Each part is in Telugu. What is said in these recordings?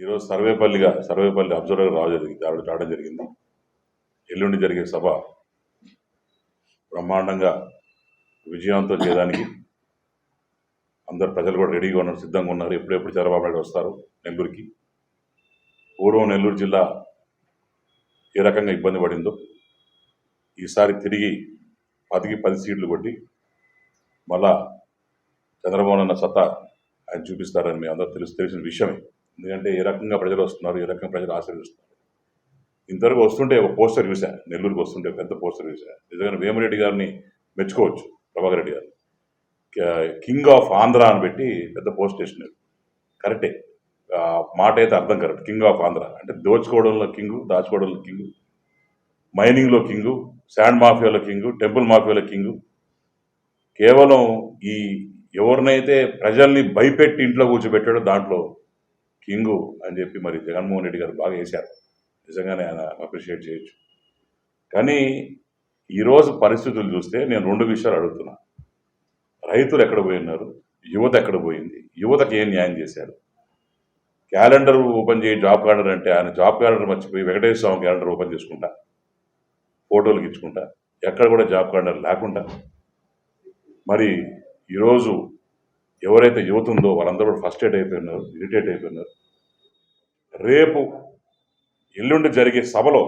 ఈరోజు సర్వేపల్లిగా సర్వేపల్లి అబ్జర్వర్గా రావ జరిగింది ఆవిడ రావడం జరిగింది. ఎల్లుండి జరిగే సభ బ్రహ్మాండంగా విజయవంతం చేయడానికి అందరు ప్రజలు కూడా రెడీగా ఉన్నారు సిద్ధంగా ఉన్నారు. ఎప్పుడెప్పుడు చంద్రబాబు నాయుడు వస్తారు నెల్లూరుకి? పూర్వం నెల్లూరు జిల్లా ఏ రకంగా ఇబ్బంది పడిందో ఈసారి తిరిగి పదికి పది సీట్లు కొట్టి మళ్ళా చంద్రబాబు అన్న సత్తా ఆయన చూపిస్తారని మీ అందరూ తెలుసు తెలిసిన విషయమే. ఎందుకంటే ఏ రకంగా ప్రజలు వస్తున్నారు ఏ రకంగా ప్రజలు ఆశ్రయిస్తున్నారు ఇంతవరకు వస్తుంటే ఒక పోస్టర్ చూసా నెల్లూరుకి వస్తుంటే పెద్ద పోస్టర్ చూసా. నిజంగా వేమిరెడ్డి గారిని మెచ్చుకోవచ్చు ప్రభాకర్ రెడ్డి గారు కింగ్ ఆఫ్ ఆంధ్ర అని పెట్టి పెద్ద పోస్ట్ వేసినారు కరెక్టే. మాట అయితే అర్థం కరెక్ట్. King of Andhra. అంటే దోచుకోవడంలో కింగు దాచుకోవడంలో కింగు. మైనింగ్లో కింగు శాండ్ మాఫియాలో కింగు టెంపుల్ మాఫియాలో కింగు. కేవలం ఈ ఎవరినైతే ప్రజల్ని భయపెట్టి ఇంట్లో కూర్చోబెట్టాడో దాంట్లో కింగు అని చెప్పి మరి జగన్మోహన్ రెడ్డి గారు బాగా వేశారు. నిజంగానే ఆయన అప్రిషియేట్ చేయొచ్చు. కానీ ఈరోజు పరిస్థితులు చూస్తే నేను రెండు విషయాలు అడుగుతున్నా. రైతులు ఎక్కడ పోయినారు యువత ఎక్కడ పోయింది? యువతకి ఏం న్యాయం చేశారు? క్యాలెండర్ ఓపెన్ చేయి జాబ్ క్యాలెండర్ అంటే ఆయన జాబ్ క్యాలెండర్ మర్చిపోయి వెంకటేశ్వర స్వామి క్యాలెండర్ ఓపెన్ చేసుకుంటా. ఫోటోలు ఇచ్చుకుంటా ఎక్కడ కూడా జాబ్ క్యాలెండర్ లేకుండా. మరి ఈరోజు ఎవరైతే యువత ఉందో వాళ్ళందరూ ఫస్ట్ ఫస్టేట్ అయిపోయినారు ఇరిటేట్ అయిపోయినారు. రేపు ఎల్లుండి జరిగే సభలో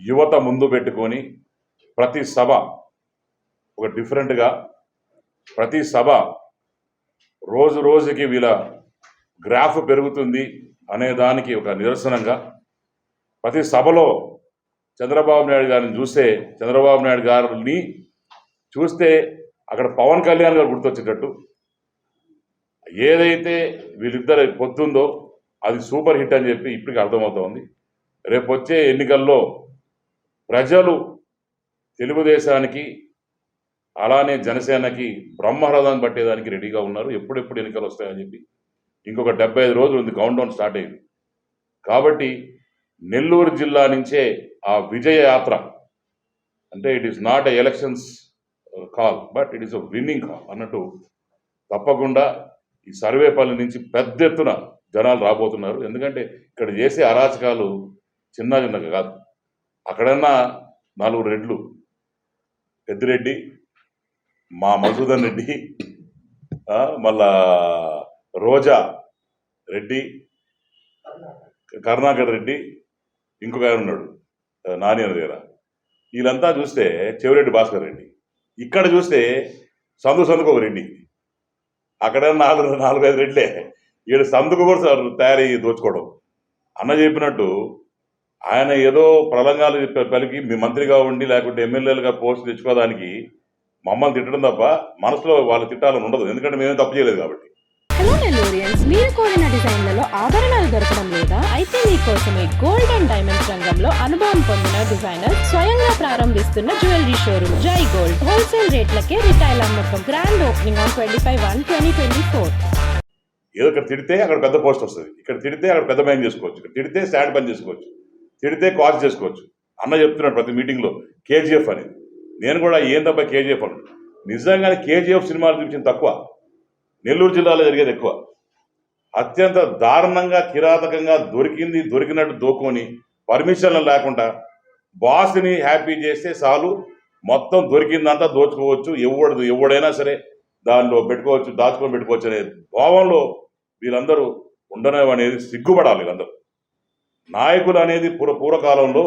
యువత ముందు పెట్టుకొని ప్రతి సభ ఒక డిఫరెంట్గా ప్రతి సభ రోజు రోజుకి వీళ్ళ గ్రాఫ్ పెరుగుతుంది అనే దానికి ఒక నిదర్శనంగా ప్రతి సభలో చంద్రబాబు నాయుడు గారిని చూస్తే చంద్రబాబు నాయుడు గారిని చూస్తే అక్కడ పవన్ కళ్యాణ్ గారు గుర్తొచ్చేటట్టు ఏదైతే వీళ్ళిద్దరు పొద్దుందో అది సూపర్ హిట్ అని చెప్పి ఇప్పటికి అర్థమవుతోంది రేపు వచ్చే ఎన్నికల్లో ప్రజలు తెలుగుదేశానికి అలానే జనసేనకి బ్రహ్మహ్రదం పట్టేదానికి రెడీగా ఉన్నారు. ఎప్పుడెప్పుడు ఎన్నికలు వస్తాయని చెప్పి ఇంకొక డెబ్బై ఐదు రోజులు ఉంది కౌంట్ డౌన్ స్టార్ట్ అయింది. కాబట్టి నెల్లూరు జిల్లా నుంచే ఆ విజయ యాత్ర అంటే it is not a elections call but it is a winning call అన్నట్టు తప్పకుండా ఈ సర్వేపల్లి నుంచి పెద్ద ఎత్తున జనాలు రాబోతున్నారు. ఎందుకంటే ఇక్కడ చేసే అరాచకాలు చిన్న చిన్నగా కాదు. అక్కడన్నా నాలుగు రెడ్లు పెద్దిరెడ్డి మా మధుసూదన్ రెడ్డి మళ్ళా రోజా రెడ్డి కరుణాకర్ రెడ్డి ఇంకొక ఆయన ఉన్నాడు నాని అని దగ్గర. వీళ్ళంతా చూస్తే చెవిరెడ్డి భాస్కర్ రెడ్డి. ఇక్కడ చూస్తే సందు సందుకు ఒక రెడ్డి. అక్కడ నాలుగు నాలుగైదు రెడ్లే. ఈడు సందుకు కూడా సార్ తయారయ్యి దోచుకోవడం అన్న చెప్పినట్టు ఆయన ఏదో ప్రలంగాలు పలికి మీ మంత్రిగా ఉండి లేకుంటే ఎమ్మెల్యేలుగా పోస్ట్ తెచ్చుకోవడానికి మమ్మల్ని తిట్టడం తప్ప మనసులో వాళ్ళు తిట్టాలని ఉండదు. ఎందుకంటే మేమేం తప్పు చేయలేదు కాబట్టి. రంగంలో ఆభరణాలు దొరకడం లేదా? అయితే మీకోసమే గోల్డ్ అండ్ డైమండ్స్ రంగంలో అనుభవం పొందిన డిజైనర్ స్వయంగా ప్రారంభిస్తున్న jewellery showroom Jai gold wholesale రేట్లకే రిటైల్ అమ్మకం. Grand opening on twenty five one twenty twenty four ఏదో ఇక్కడ తిడితే అక్కడ పెద్ద పోస్ట్ వస్తుంది. ఇక్కడ తిడితే అక్కడ పెద్ద పని చేసుకోవచ్చు. ఇక్కడ తిడితే స్టాండ్ పని చేసుకోవచ్చు. తిడితే కాస్ట్ చేసుకోవచ్చు. అన్న చెప్తున్నాడు ప్రతి మీటింగ్లో కేజీఎఫ్ అని. నేను కూడా ఏం తప్ప కేజీఎఫ్ అను. నిజంగానే కేజీఎఫ్ సినిమాలు చూపించింది తక్కువ. నెల్లూరు జిల్లాలో జరిగేది ఎక్కువ. అత్యంత దారుణంగా కిరాతకంగా దొరికింది దొరికినట్టు దోకొని పర్మిషన్లు లేకుండా బాస్ని హ్యాపీ చేస్తే చాలు. మొత్తం దొరికిందంతా దోచుకోవచ్చు. ఎవడు ఎవడైనా సరే దానిలో పెట్టుకోవచ్చు దాచుకొని పెట్టుకోవచ్చు అనే భావంలో వీళ్ళందరూ ఉండడం అనేది సిగ్గుపడాలి వీళ్ళందరూ. నాయకులు అనేది పూర్వ పూర్వకాలంలో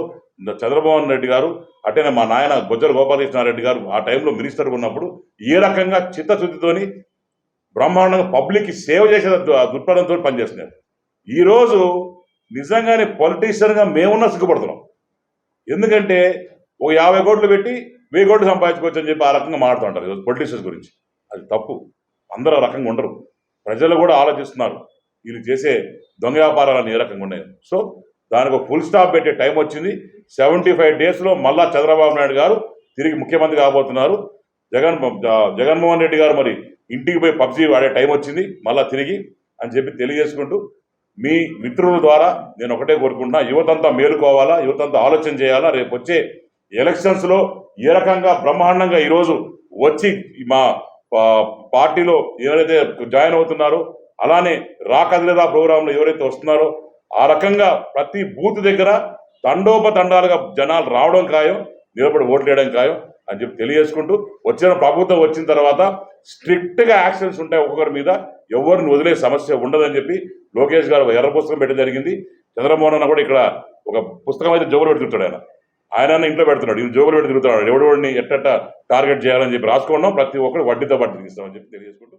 చంద్రబాబు రెడ్డి గారు అట్టనే మా నాయన బొజ్జల గోపాలకృష్ణారెడ్డి గారు ఆ టైంలో మినిస్టర్ ఉన్నప్పుడు ఏ రకంగా చిత్తశుద్ధితోని బ్రహ్మాండంగా పబ్లిక్కి సేవ చేసే దృక్పథంతో పనిచేస్తున్నారు ఈరోజు నిజంగానే పొలిటీషియన్గా మేమున్నా సిగ్గుపడుతున్నాం. ఎందుకంటే ఒక యాభై కోట్లు పెట్టి వెయ్యి కోట్లు సంపాదించుకోవచ్చు అని చెప్పి ఆ రకంగా మాట్లాడుతుంటారు ఈరోజు పొలిటీషియన్స్ గురించి. అది తప్పు. అందరూ ఆ రకంగా ఉండరు. ప్రజలు కూడా ఆలోచిస్తున్నారు. వీళ్ళు చేసే దొంగ వ్యాపారాలను ఏ రకంగా ఉన్నాయి. సో దానికి ఒక ఫుల్ స్టాప్ పెట్టే టైం వచ్చింది. సెవెంటీ ఫైవ్ డేస్లో మళ్ళా చంద్రబాబు నాయుడు గారు తిరిగి ముఖ్యమంత్రి కాబోతున్నారు. జగన్ జగన్మోహన్ రెడ్డి గారు మరి ఇంటికి పోయి పబ్జీ వాడే టైం వచ్చింది మళ్ళా తిరిగి అని చెప్పి తెలియజేసుకుంటూ మీ మిత్రుల ద్వారా నేను ఒకటే కోరుకుంటున్నా యువతంతా మేలుకోవాలా యువతంతా ఆలోచన చేయాలా? రేపు వచ్చే ఎలక్షన్స్లో ఏ రకంగా బ్రహ్మాండంగా ఈరోజు వచ్చి మా పార్టీలో ఎవరైతే జాయిన్ అవుతున్నారో అలానే రా కదిలేదా ప్రోగ్రాంలో ఎవరైతే వస్తున్నారో ఆ రకంగా ప్రతి బూత్ దగ్గర తండోపతండాలుగా జనాలు రావడం ఖాయం నిలబడి ఓట్లు వేయడం ఖాయం. అని చెప్పి తెలియజేసుకుంటూ వచ్చిన ప్రభుత్వం వచ్చిన తర్వాత స్ట్రిక్ట్గా యాక్షన్స్ ఉంటాయి ఒక్కొక్కరి మీద. ఎవరిని వదిలే సమస్య ఉండదని చెప్పి లోకేష్ గారు ఎర్ర పుస్తకం పెట్టడం జరిగింది. చంద్రమోహన్ అన్న కూడా ఇక్కడ ఒక పుస్తకం అయితే జోగులు పెడుతుంటాడు ఆయన. ఆయన ఇంట్లో పెడుతున్నాడు. ఈయన జోగులు పెడుతున్నాడు ఎవడెవడిని ఎట్టట్ట టార్గెట్ చేయాలని చెప్పి రాసుకున్నాం. ప్రతి ఒక్కరు వడ్డీతో పట్టి తీస్తామని చెప్పి తెలియజేసుకుంటూ